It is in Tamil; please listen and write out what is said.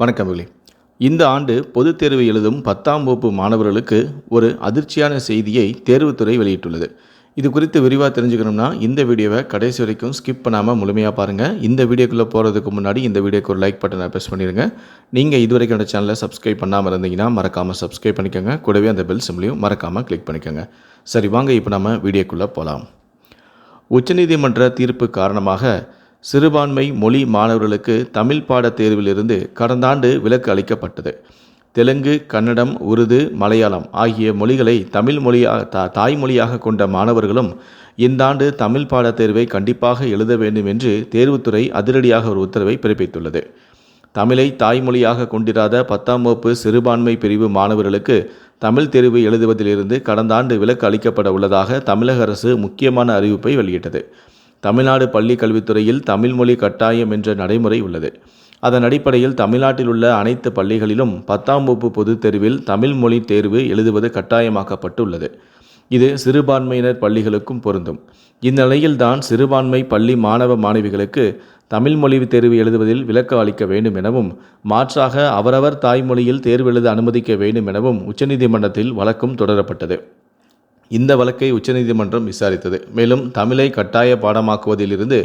வணக்கம் விலி இந்த ஆண்டு பொதுத் தேர்வு எழுதும் பத்தாம் வகுப்பு மாணவர்களுக்கு ஒரு அதிர்ச்சியான செய்தியை தேர்வுத்துறை வெளியிட்டுள்ளது. இது குறித்து விரிவாக தெரிஞ்சுக்கணும்னா இந்த வீடியோவை கடைசி வரைக்கும் ஸ்கிப் பண்ணாமல் முழுமையாக பாருங்கள் இந்த வீடியோக்குள்ளே போகிறதுக்கு முன்னாடி இந்த வீடியோக்கு ஒரு லைக் பட்டனை ப்ரெஸ் பண்ணிடுங்க நீங்கள் இது வரைக்கும் என்னோட சேனலை சப்ஸ்கிரைப் பண்ணாமல் இருந்தீங்கன்னா மறக்காமல் சப்ஸ்கிரைப் பண்ணிக்கோங்க. கூடவே அந்த பெல் சிம்லையும் மறக்காமல் கிளிக் பண்ணிக்கோங்க. சரி வாங்க இப்போ நம்ம வீடியோக்குள்ளே போகலாம் உச்சநீதிமன்ற தீர்ப்பு காரணமாக சிறுபான்மை மொழி மாணவர்களுக்கு தமிழ் பாடத் தேர்விலிருந்து கடந்த ஆண்டு விலக்கு அளிக்கப்பட்டது. தெலுங்கு கன்னடம் உருது மலையாளம் ஆகிய மொழிகளை தமிழ் மொழியாக தா தாய்மொழியாக கொண்ட மாணவர்களும் இந்த ஆண்டு தமிழ் பாடத் தேர்வை கண்டிப்பாக எழுத வேண்டும் என்று தேர்வுத்துறை அதிரடியாக ஒரு உத்தரவை பிறப்பித்துள்ளது. தமிழை தாய்மொழியாக கொண்டிராத பத்தாம் வகுப்பு சிறுபான்மை பிரிவு மாணவர்களுக்கு தமிழ் தேர்வு எழுதுவதிலிருந்து கடந்த ஆண்டு விலக்கு அளிக்கப்பட உள்ளதாக தமிழக அரசு முக்கியமான அறிவிப்பை வெளியிட்டது. தமிழ்நாடு பள்ளி கல்வித்துறையில் தமிழ்மொழி கட்டாயம் என்ற நடைமுறை உள்ளது. அதன் அடிப்படையில் தமிழ்நாட்டில் உள்ள அனைத்து பள்ளிகளிலும் பத்தாம் வகுப்பு பொதுத் தேர்வில் தமிழ் மொழி தேர்வு எழுதுவது கட்டாயமாக்கப்பட்டுள்ளது. இது சிறுபான்மையினர் பள்ளிகளுக்கும் பொருந்தும். இந்நிலையில்தான் சிறுபான்மை பள்ளி மாணவ மாணவிகளுக்கு தமிழ் மொழி தேர்வு எழுதுவதில் விலக்கு அளிக்க வேண்டும் எனவும் மாற்றாக அவரவர் தாய்மொழியில் தேர்வு எழுத அனுமதிக்க வேண்டும் எனவும் உச்சநீதிமன்றத்தில் வழக்கும் தொடரப்பட்டது. இந்த வழக்கை உச்சநீதிமன்றம் விசாரித்தது. மேலும் தமிழை கட்டாய பாடமாக்குவதிலிருந்து